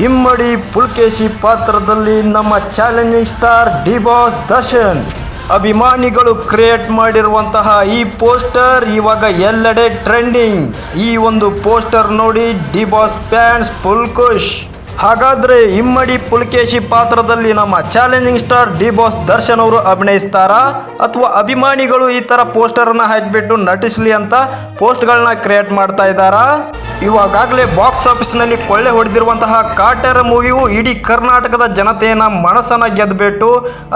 ಇಮ್ಮಡಿ ಪುಲ್ಕೇಶಿ ಪಾತ್ರದಲ್ಲಿ ನಮ್ಮ challenging star D boss Darshan. ಅಭಿಮಾನಿಗಳು ಕ್ರಿಯೇಟ್ ಮಾಡಿರುವಂತಹ ಈ ಪೋಸ್ಟರ್ ಇವಾಗ ಎಲ್ಲೆಡೆ ಟ್ರೆಂಡಿಂಗ್. ಈ ಒಂದು ಪೋಸ್ಟರ್ ನೋಡಿ ಡಿ ಬಾಸ್ ಫ್ಯಾನ್ಸ್ ಫುಲ್ ಖುಷ್ ಹಾಗಾದ್ರೆ ಇಮ್ಮಡಿ ಪುಲ್ಕೇಶಿ ಪಾತ್ರದಲ್ಲಿ ನಮ್ಮ challenging star D boss Darshan ಅವರು ಅಭಿನಯಿಸ್ತಾರಾ? ಅಥವಾ ಅಭಿಮಾನಿಗಳು ಈ ತರ ಪೋಸ್ಟರ್ ಅನ್ನ ಹಾಕಿಬಿಟ್ಟು ನಟಿಸ್ಲಿ ಅಂತ ಪೋಸ್ಟ್ಗಳನ್ನ ಕ್ರಿಯೇಟ್ ಮಾಡ್ತಾ ಇದ್ದಾರಾ? ಇವಾಗಲೇ ಬಾಕ್ಸ್ ಆಫೀಸ್ನಲ್ಲಿ ಕೊಳ್ಳೆ ಹೊಡೆದಿರುವಂತಹ ಕಾಟರ ಮೂವಿಯು ಇಡೀ ಕರ್ನಾಟಕದ ಜನತೆಯನ್ನು ಮನಸ್ಸನ್ನು ಗೆದ್ದುಬಿಟ್ಟು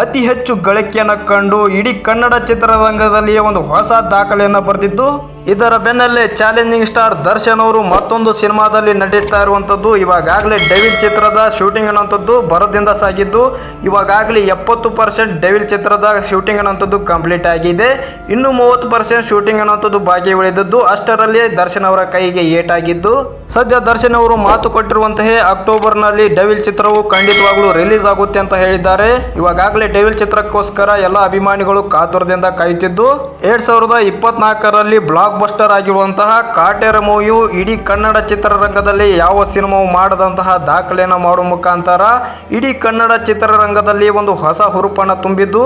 ಅತಿ ಹೆಚ್ಚು ಗಳಿಕೆಯನ್ನು ಕಂಡು ಇಡೀ ಕನ್ನಡ ಚಿತ್ರರಂಗದಲ್ಲಿ ಒಂದು ಹೊಸ ದಾಖಲೆಯನ್ನು ಬರೆದಿದ್ದು? ಇದರ ಬೆನ್ನಲ್ಲೇ ಚಾಲೆಂಜಿಂಗ್ ಸ್ಟಾರ್ ದರ್ಶನ್ ಅವರು ಮತ್ತೊಂದು ಸಿನಿಮಾದಲ್ಲಿ ನಟಿಸ್ತಾ ಇರುವಂಥದ್ದು. ಇವಾಗಲೇ ಡೆವಿಲ್ ಚಿತ್ರದ ಶೂಟಿಂಗ್ ಅನ್ನೋಂಥದ್ದು ಭರದಿಂದ ಸಾಗಿದ್ದು ಇವಾಗಲೇ ಎಪ್ಪತ್ತು ಪರ್ಸೆಂಟ್ ಡೆವಿಲ್ ಚಿತ್ರದ ಶೂಟಿಂಗ್ ಅನ್ನೋಂಥದ್ದು ಕಂಪ್ಲೀಟ್ ಆಗಿದೆ. ಇನ್ನು ಮೂವತ್ತು ಪರ್ಸೆಂಟ್ ಶೂಟಿಂಗ್ ಅನ್ನೋಂಥದ್ದು ಬಾಕಿ ಉಳಿದದ್ದು ಅಷ್ಟರಲ್ಲಿ ದರ್ಶನ್ ಅವರ ಕೈಗೆ ಏಟಾಗಿದ್ದು. ಸದ್ಯ ದರ್ಶನ್ ಅವರು ಮಾತು ಕೊಟ್ಟಿರುವಂತಹ ಅಕ್ಟೋಬರ್ನಲ್ಲಿ ಡೆವಿಲ್ ಚಿತ್ರವು ಖಂಡಿತವಾಗ್ಲೂ ರಿಲೀಸ್ ಆಗುತ್ತೆ ಅಂತ ಹೇಳಿದ್ದಾರೆ. ಇವಾಗಲೇ ಡೆವಿಲ್ ಚಿತ್ರಕ್ಕೋಸ್ಕರ ಎಲ್ಲ ಅಭಿಮಾನಿಗಳು ಕಾತುರದಿಂದ ಕಾಯುತ್ತಿದ್ದು. ಎರಡ್ ಸಾವಿರದ ಇಪ್ಪತ್ನಾಲ್ಕರಲ್ಲಿ ಬ್ಲಾಕ್ ಬಸ್ಟರ್ ಆಗಿರುವಂತಹ ಕಾಟೇರ ಮೂವಿಯು ಇಡೀ ಕನ್ನಡ ಚಿತ್ರರಂಗದಲ್ಲಿ ಯಾವ ಸಿನಿಮಾವು ಮಾಡದಂತಹ ದಾಖಲೆಯನ್ನು ಮಾಡುವ ಮುಖಾಂತರ ಇಡೀ ಕನ್ನಡ ಚಿತ್ರರಂಗದಲ್ಲಿ ಒಂದು ಹೊಸ ಹುರುಪನ್ನು ತುಂಬಿದ್ದು,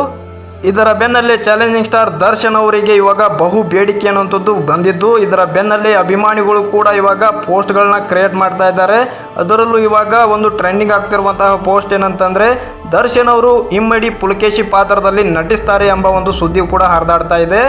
ಇದರ ಬೆನ್ನಲ್ಲೇ ಚಾಲೆಂಜಿಂಗ್ ಸ್ಟಾರ್ ದರ್ಶನ್ ಅವರಿಗೆ ಇವಾಗ ಬಹು ಬೇಡಿಕೆ ಅನ್ನುವಂಥದ್ದು ಬಂದಿದ್ದು, ಇದರ ಬೆನ್ನಲ್ಲೇ ಅಭಿಮಾನಿಗಳು ಕೂಡ ಇವಾಗ ಪೋಸ್ಟ್ಗಳನ್ನ ಕ್ರಿಯೇಟ್ ಮಾಡ್ತಾ ಇದ್ದಾರೆ. ಅದರಲ್ಲೂ ಇವಾಗ ಒಂದು ಟ್ರೆಂಡಿಂಗ್ ಆಗ್ತಿರುವಂತಹ ಪೋಸ್ಟ್ ಏನಂತಂದ್ರೆ, ದರ್ಶನ್ ಅವರು ಇಮ್ಮಡಿ ಪುಲಕೇಶಿ ಪಾತ್ರದಲ್ಲಿ ನಟಿಸ್ತಾರೆ ಎಂಬ ಒಂದು ಸುದ್ದಿ ಕೂಡ ಹರಿದಾಡ್ತಾ ಇದೆ.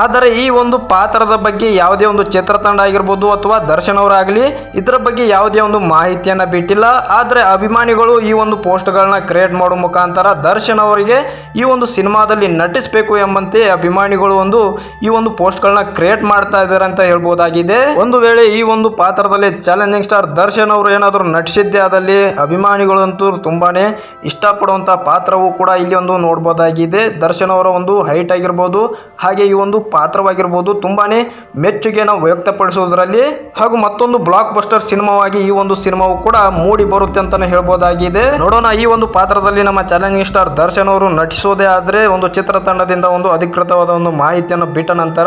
ಆದರೆ ಈ ಒಂದು ಪಾತ್ರದ ಬಗ್ಗೆ ಯಾವುದೇ ಒಂದು ಚಿತ್ರತಂಡ ಆಗಿರ್ಬೋದು ಅಥವಾ ದರ್ಶನ್ ಅವರಾಗಲಿ ಇದರ ಬಗ್ಗೆ ಯಾವುದೇ ಒಂದು ಮಾಹಿತಿಯನ್ನು ಬಿಟ್ಟಿಲ್ಲ. ಆದರೆ ಅಭಿಮಾನಿಗಳು ಈ ಒಂದು ಪೋಸ್ಟ್ಗಳನ್ನ ಕ್ರಿಯೇಟ್ ಮಾಡೋ ಮುಖಾಂತರ ದರ್ಶನ್ ಅವರಿಗೆ ಈ ಒಂದು ಸಿನಿಮಾದಲ್ಲಿ ನಟಿಸಬೇಕು ಎಂಬಂತೆ ಅಭಿಮಾನಿಗಳು ಒಂದು ಈ ಒಂದು ಪೋಸ್ಟ್ಗಳನ್ನ ಕ್ರಿಯೇಟ್ ಮಾಡ್ತಾ ಇದ್ದಾರೆ ಅಂತ ಹೇಳ್ಬೋದಾಗಿದೆ. ಒಂದು ವೇಳೆ ಈ ಒಂದು ಪಾತ್ರದಲ್ಲಿ ಚಾಲೆಂಜಿಂಗ್ ಸ್ಟಾರ್ ದರ್ಶನ್ ಅವರು ಏನಾದರೂ ನಟಿಸಿದ್ದೆ ಆದಲ್ಲಿ ಅಭಿಮಾನಿಗಳಂತೂ ತುಂಬಾನೇ ಇಷ್ಟಪಡುವಂಥ ಪಾತ್ರವೂ ಕೂಡ ಇಲ್ಲಿ ಒಂದು ನೋಡ್ಬೋದಾಗಿದೆ. ದರ್ಶನ್ ಅವರ ಒಂದು ಹೈಟ್ ಆಗಿರ್ಬೋದು, ಹಾಗೆ ಈ ಒಂದು ಪಾತ್ರವಾಗಿರ್ಬೋದು, ತುಂಬಾನೇ ಮೆಚ್ಚುಗೆಯನ್ನು ವ್ಯಕ್ತಪಡಿಸುವುದರಲ್ಲಿ ಹಾಗೂ ಮತ್ತೊಂದು ಬ್ಲಾಕ್ ಬಸ್ಟರ್ ಸಿನಿಮಾವಾಗಿ ಈ ಒಂದು ಸಿನಿಮಾವು ಕೂಡ ಮೂಡಿ ಬರುತ್ತೆ ಅಂತಾನೆ ಹೇಳ್ಬೋದಾಗಿದೆ. ನೋಡೋಣ, ಈ ಒಂದು ಪಾತ್ರದಲ್ಲಿ ನಮ್ಮ ಚಾಲೆಂಜಿಂಗ್ ಸ್ಟಾರ್ ದರ್ಶನ್ ಅವರು ನಟಿಸೋದೇ ಆದ್ರೆ ಒಂದು ಚಿತ್ರತಂಡದಿಂದ ಒಂದು ಅಧಿಕೃತವಾದ ಒಂದು ಮಾಹಿತಿಯನ್ನು ಬಿಟ್ಟ ನಂತರ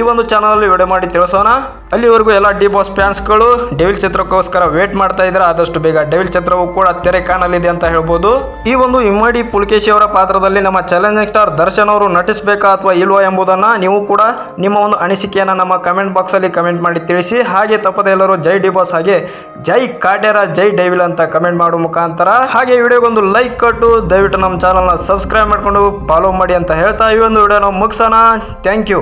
ಈ ಒಂದು ಚಾನಲ್ ಅಲ್ಲಿ ವಿಡಿಯೋ ಮಾಡಿ ತಿಳಿಸೋಣ. ಅಲ್ಲಿವರೆಗೂ ಎಲ್ಲ ಡಿ ಬಾಸ್ ಫ್ಯಾನ್ಸ್ಗಳು ಡೆವಿಲ್ ಚಿತ್ರಕ್ಕೋಸ್ಕರ ವೇಟ್ ಮಾಡ್ತಾ ಇದ್ದಾರೆ ಆದಷ್ಟು ಬೇಗ ಡೆವಿಲ್ ಚಿತ್ರವು ಕೂಡ ತೆರೆ ಕಾಣಲಿದೆ ಅಂತ ಹೇಳ್ಬೋದು. ಈ ಒಂದು ಇಮ್ಮಡಿ ಪುಲ್ಕೇಶಿ ಅವರ ಪಾತ್ರದಲ್ಲಿ ನಮ್ಮ ಚಾಲೆಂಜಿಂಗ್ ಸ್ಟಾರ್ ದರ್ಶನ್ ಅವರು ನಟಿಸಬೇಕಾ ಅಥವಾ ಇಲ್ವಾ ಎಂಬುದನ್ನು ನೀವು ಕೂಡ ನಿಮ್ಮ ಒಂದು ಅನಿಸಿಕೆಯನ್ನು ನಮ್ಮ ಕಮೆಂಟ್ ಬಾಕ್ಸಲ್ಲಿ ಕಮೆಂಟ್ ಮಾಡಿ ತಿಳಿಸಿ, ಹಾಗೆ ತಪ್ಪದೆ ಎಲ್ಲರೂ ಜೈ ಡಿ ಬಾಸ್ ಹಾಗೆ ಜೈ ಕಾಟೇರ ಜೈ ಡೈವಿಲ್ ಅಂತ ಕಮೆಂಟ್ ಮಾಡೋ ಮುಖಾಂತರ. ಹಾಗೆ ವಿಡಿಯೋಗೊಂದು ಲೈಕ್ ಕೊಟ್ಟು, ದಯವಿಟ್ಟು ನಮ್ಮ ಚಾನಲ್ನ ಸಬ್ಸ್ಕ್ರೈಬ್ ಮಾಡಿಕೊಂಡು ಫಾಲೋ ಮಾಡಿ ಅಂತ ಹೇಳ್ತಾ ಈ ಒಂದು ವಿಡಿಯೋ ನಾವು ಮುಗಿಸೋಣ. Thank you